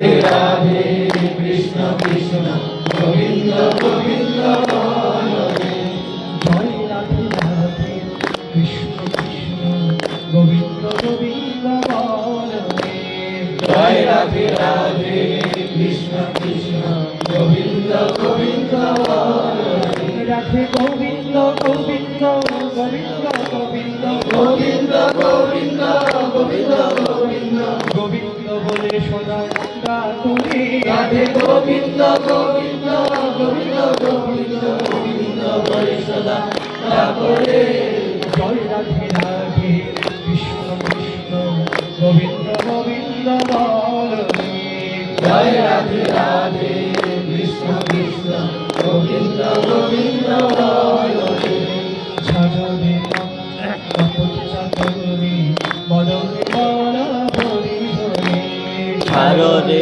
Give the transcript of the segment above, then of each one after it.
কৃষ্ণ কৃষ্ণ, গোবিন্দ গোবিন্দ হরে রাধে গোবিন্দ গোবিন্দ জয় কৃষ্ণ গোবিন্দ গোবিন্দ গোবিন্দ গোবিন্দ গোবিন্দ গোবিন্দ গোবিন্দ গোবিন্দ গোবিন্দ গোবিন্দ গোবিন্দ বলে সদায় রাধে গোবিন্দ গোবিন্দ গোবিন্দ গোবিন্দ গোবিন্দ হরে সদা তারপরে জয় রাধে রাধে, কৃষ্ণ কৃষ্ণ, গোবিন্দ গোবিন্দ, বল জয় রাধে রাধে, কৃষ্ণ কৃষ্ণ, গোবিন্দ গোবিন্দ, বল সাজাবে কপট চাতুরি মদন বলা হরি হরি সারদে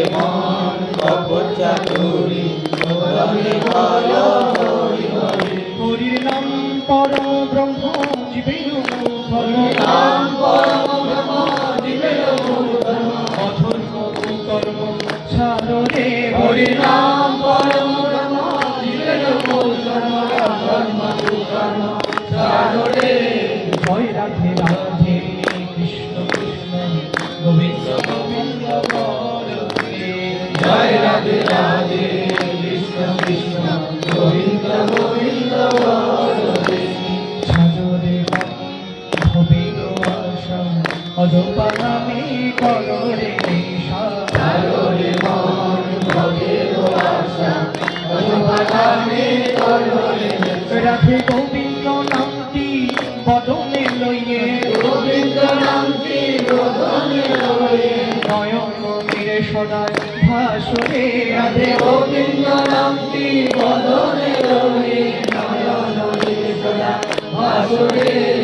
হরি হরি হরি নাম পরম ব্রহ্ম জীবিনু রাধে গোবিন্দ নামটি বদনে রবি নয়ন সদা ভাসুরে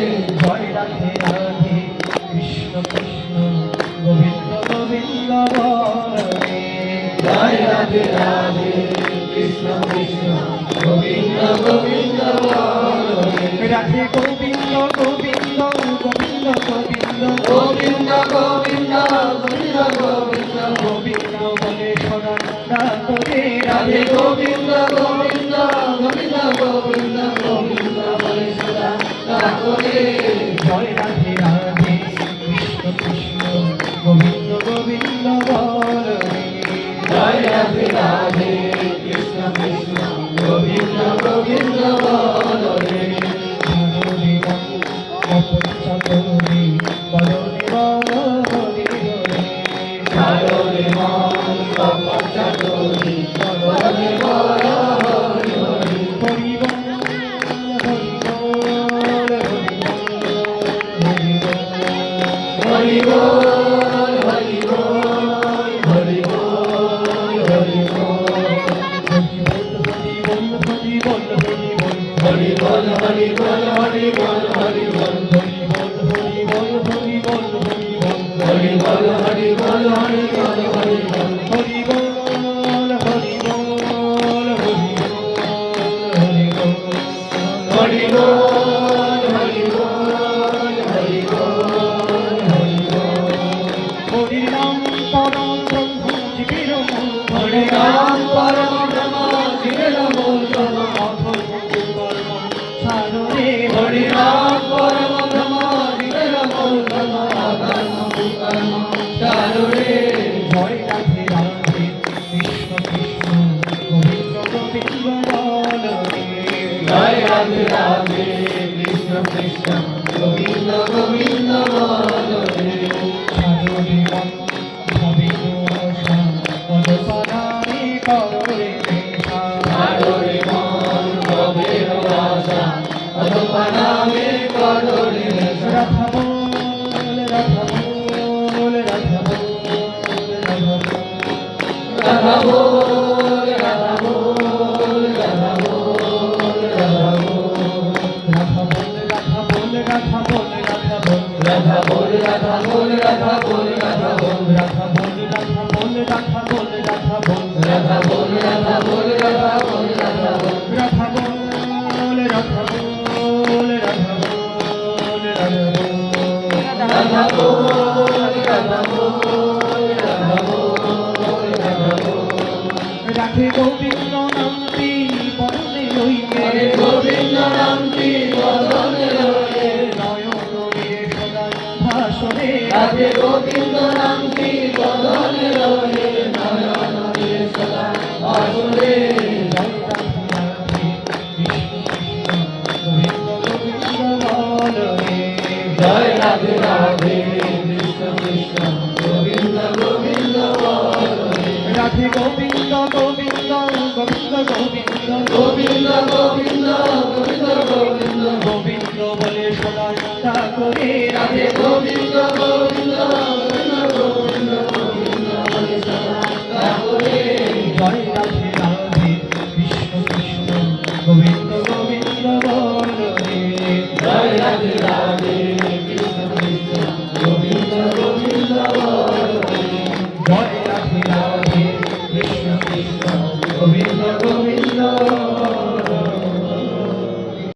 রাখে গোবিন্দ নামটি পদনে লইয়ে গোবিন্দ গোবিন্দ নাম জয় রাধে রাধে কৃষ্ণ কৃষ্ণ গোবিন্দ গোবিন্দ রাধে গোবিন্দ গোবিন্দ গোবিন্দ গোবিন্দ